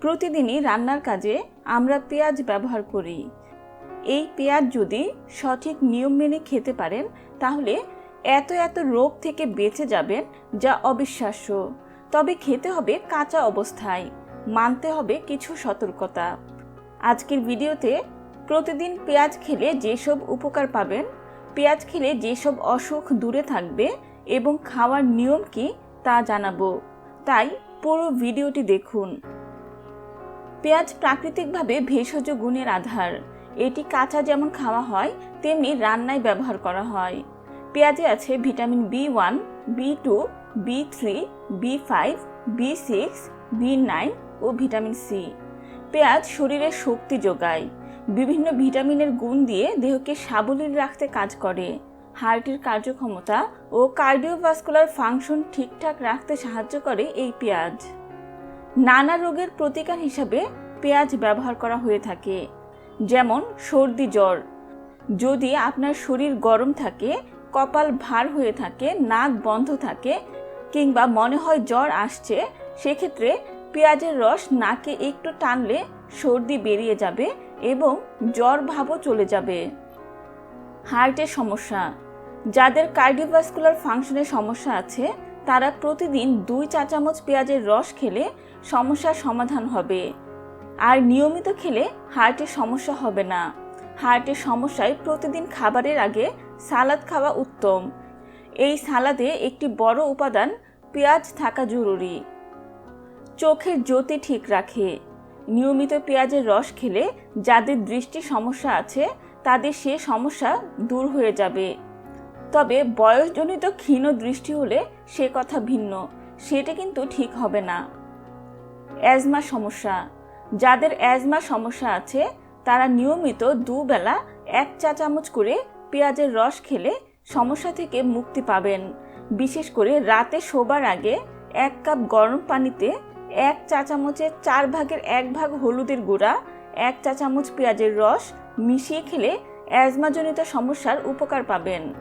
প্রতিদিনই রান্নার কাজে আমরা পেঁয়াজ ব্যবহার করি। এই পেঁয়াজ যদি সঠিক নিয়ম মেনে খেতে পারেন, তাহলে এত এত রোগ থেকে বেঁচে যাবেন যা অবিশ্বাস্য। তবে খেতে হবে কাঁচা অবস্থায়, মানতে হবে কিছু সতর্কতা। আজকের ভিডিওতে প্রতিদিন পেঁয়াজ খেলে যেসব উপকার পাবেন, পেঁয়াজ খেলে যেসব অসুখ দূরে থাকবে এবং খাওয়ার নিয়ম কি তা জানাব। তাই পুরো ভিডিওটি দেখুন। পেঁয়াজ প্রাকৃতিকভাবে ভেষজ গুণের আধার। এটি কাঁচা যেমন খাওয়া হয়, তেমনি রান্নায় ব্যবহার করা হয়। পেঁয়াজে আছে vitamin B one, B two, B three, B five, B six, B nine ও ভিটামিন সি। পেঁয়াজ শরীরে শক্তি যোগায়। বিভিন্ন ভিটামিনের গুণ দিয়ে দেহকে সাবলীল রাখতে কাজ করে। হার্টের কার্যক্ষমতা ও কার্ডিওভাস্কুলার ফাংশন ঠিকঠাক রাখতে সাহায্য করে এই পেঁয়াজ। নানা রোগের প্রতিকার হিসাবে পেঁয়াজ ব্যবহার করা হয়ে থাকে, যেমন সর্দি জ্বর। যদি আপনার শরীর গরম থাকে, কপাল ভার হয়ে থাকে, নাক বন্ধ থাকে, কিংবা মনে হয় জ্বর আসছে, সেক্ষেত্রে পেঁয়াজের রস নাকে একটু টানলে সর্দি বেরিয়ে যাবে এবং জ্বর ভাবও চলে যাবে। হার্টের সমস্যা, যাদের কার্ডিওভাস্কুলার ফাংশনের সমস্যা আছে, তারা প্রতিদিন দুই চা চামচ পেঁয়াজের রস খেলে সমস্যার সমাধান হবে। আর নিয়মিত খেলে হার্টের সমস্যা হবে না। হার্টের সমস্যায় প্রতিদিন খাবারের আগে সালাদ খাওয়া উত্তম। এই সালাদে একটি বড় উপাদান পেঁয়াজ থাকা জরুরি। চোখের জ্যোতি ঠিক রাখে। নিয়মিত পেঁয়াজের রস খেলে যাদের দৃষ্টি সমস্যা আছে, তাদের সে সমস্যা দূর হয়ে যাবে। তবে বয়সজনিত ক্ষীণ দৃষ্টি হলে সে কথা ভিন্ন। সেটা কিন্তু ঠিক হবে না। অ্যাজমা সমস্যা। যাদের অ্যাজমা সমস্যা আছে, তারা নিয়মিত দুবেলা এক চা চামচ করে পেঁয়াজের রস খেলে সমস্যা থেকে মুক্তি পাবেন। বিশেষ করে রাতে শোবার আগে এক কাপ গরম পানিতে এক চা চামচের চার ভাগের এক ভাগ হলুদের গুঁড়া, এক চা চামচ পেঁয়াজের রস মিশিয়ে খেলে অ্যাজমাজনিত সমস্যার উপকার পাবেন।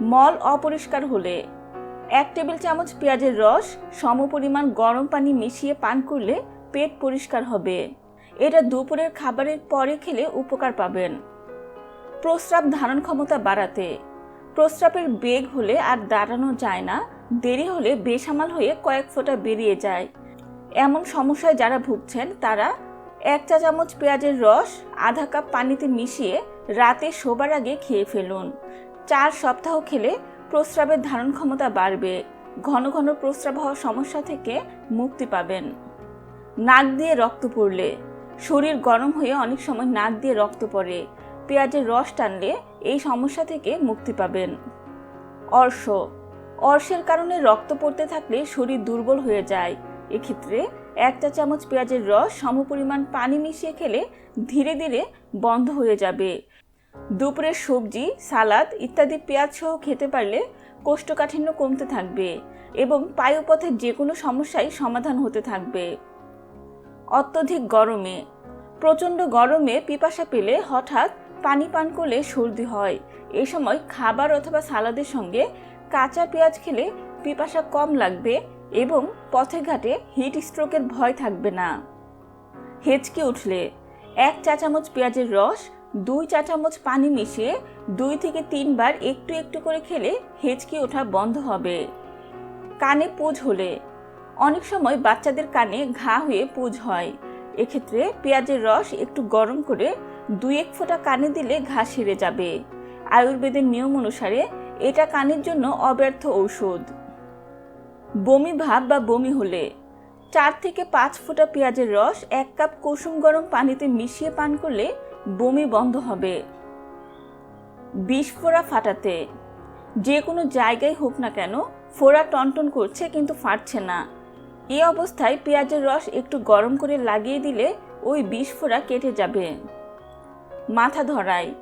মল অপরিষ্কার হলে এক টেবিল চামচ পেঁয়াজের রস সমপরিমাণ গরম পানি মিশিয়ে পান করলে পেট পরিষ্কার হবে। এটা দুপুরের খাবারের পরে খেলে উপকার পাবেন। প্রস্রাব ধারণ ক্ষমতা বাড়াতে। প্রস্রাবের বেগ হলে আর দাঁড়ানো যায় না। দেরি হলে বেসামাল হয়ে কয়েক ফোঁটা বেরিয়ে যায়। এমন সমস্যায় যারা ভুগছেন, তারা এক চা চামচ পেঁয়াজের রস, আধা কাপ পানিতে মিশিয়ে রাতে শোবার আগে খেয়ে ফেলুন। চার সপ্তাহ খেলে প্রস্রাবের ধারণ ক্ষমতা বাড়বে। ঘন ঘন প্রস্রাব হওয়ার সমস্যা থেকে মুক্তি পাবেন। নাক দিয়ে রক্ত পড়লে। শরীর গরম হয়ে অনেক সময় নাক দিয়ে রক্ত পড়ে। পেঁয়াজের রস টানলে এই সমস্যা থেকে মুক্তি পাবেন। অর্শ। অর্শের কারণে রক্ত পড়তে থাকলে শরীর দুর্বল হয়ে যায়। এক্ষেত্রে একটা চামচ পেঁয়াজের রস, সমপরিমাণ পানি মিশিয়ে খেলে ধীরে ধীরে বন্ধ হয়ে যাবে। দুপুরের সবজি, সালাদ ইত্যাদি পেঁয়াজ সহ খেতে পারলে কোষ্ঠকাঠিন্য কমতে থাকবে এবং পায়ুপথের যে কোনো সমস্যাই সমাধান হতে থাকবে। অত্যধিক গরমে। প্রচণ্ড গরমে পিপাসা পেলে হঠাৎ পানি পান করলে সর্দি হয়। এ সময় খাবার অথবা সালাদের সঙ্গে কাঁচা পেঁয়াজ খেলে পিপাসা কম লাগবে এবং পথে ঘাটে হিট স্ট্রোকের ভয় থাকবে না। হেঁচকে উঠলে এক চা চামচ পেঁয়াজের রস দুই চা চামচ পানি মিশিয়ে দুই থেকে তিনবার একটু একটু করে খেলে হেঁচকি ওঠা বন্ধ হবে। কানে পুজ হলে। অনেক সময় বাচ্চাদের কানে ঘা হয়ে পুজ হয়। এক্ষেত্রে পেঁয়াজের রস একটু গরম করে দুই এক ফোঁটা কানে দিলে ঘা সেরে যাবে। আয়ুর্বেদের নিয়ম অনুসারে এটা কানের জন্য অব্যর্থ ঔষধ। বমি ভাব বা বমি হলে। চার থেকে পাঁচ ফোঁটা পেঁয়াজের রস এক কাপ কুসুম গরম পানিতে মিশিয়ে পান করলে বমি বন্ধ হবে। বিষ ফাটাতে যে কোনো জায়গায় হোক না কেন ফোড়া টনটন করছে কিন্তু ফাটছে না। এই অবস্থায় পেঁয়াজের রস একটু গরম করে লাগিয়ে দিলে ওই বিষ কেটে যাবে। মাথা ধরায়।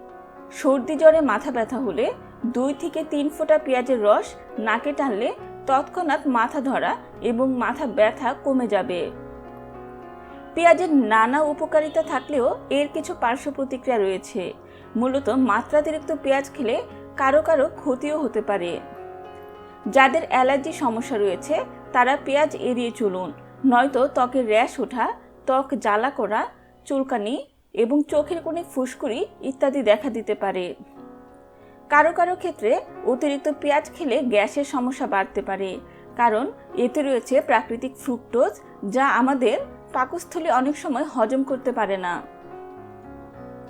সর্দি জ্বরে মাথা ব্যথা হলে দুই থেকে তিন ফোঁটা পেঁয়াজের রস নাকে টানলে তৎক্ষণাৎ মাথা ধরা এবং মাথা ব্যথা কমে যাবে। পেঁয়াজের নানা উপকারিতা থাকলেও এর কিছু পার্শ্ব প্রতিক্রিয়া রয়েছে। মূলত মাত্রাতিরিক্ত পেঁয়াজ খেলে কারও কারও ক্ষতিও হতে পারে। যাদের অ্যালার্জি সমস্যা রয়েছে, তারা পেঁয়াজ এড়িয়ে চলুন, নয়তো ত্বকের র্যাশ ওঠা, ত্বক জ্বালা করা, চুলকানি এবং চোখের কোণে ফুসকুড়ি ইত্যাদি দেখা দিতে পারে। কারও কারও ক্ষেত্রে অতিরিক্ত পেঁয়াজ খেলে গ্যাসের সমস্যা বাড়তে পারে, কারণ এতে রয়েছে প্রাকৃতিক ফ্রুক্টোজ যা আমাদের পাকস্থলী অনেক সময় হজম করতে পারে না।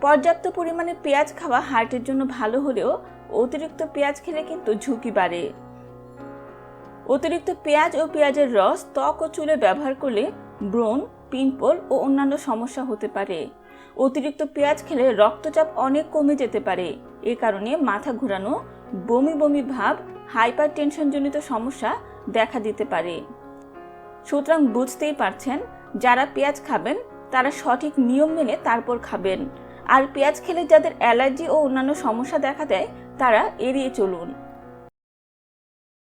পর্যাপ্ত পরিমাণে পেঁয়াজ খাওয়া হার্টের জন্য ভালো হলেও অতিরিক্ত পেঁয়াজ খেলে কিন্তু ঝুঁকি বাড়ে। অতিরিক্ত পেঁয়াজ ও পেঁয়াজের রস ত্বক ও চুলে ব্যবহার করলে ব্রণ, পিম্পল ও অন্যান্য সমস্যা হতে পারে। অতিরিক্ত পেঁয়াজ খেলে রক্তচাপ অনেক কমে যেতে পারে। এ কারণে মাথা ঘোরানো, বমি বমি ভাব হাইপার টেনশনজনিত সমস্যা দেখা দিতে পারে। সুতরাং বুঝতেই পারছেন যারা পেঁয়াজ খাবেন, তারা সঠিক নিয়ম মেনে তারপর খাবেন। আর পেঁয়াজ খেলে যাদের অ্যালার্জি ও অন্যান্য সমস্যা দেখা দেয়, তারা এড়িয়ে চলুন।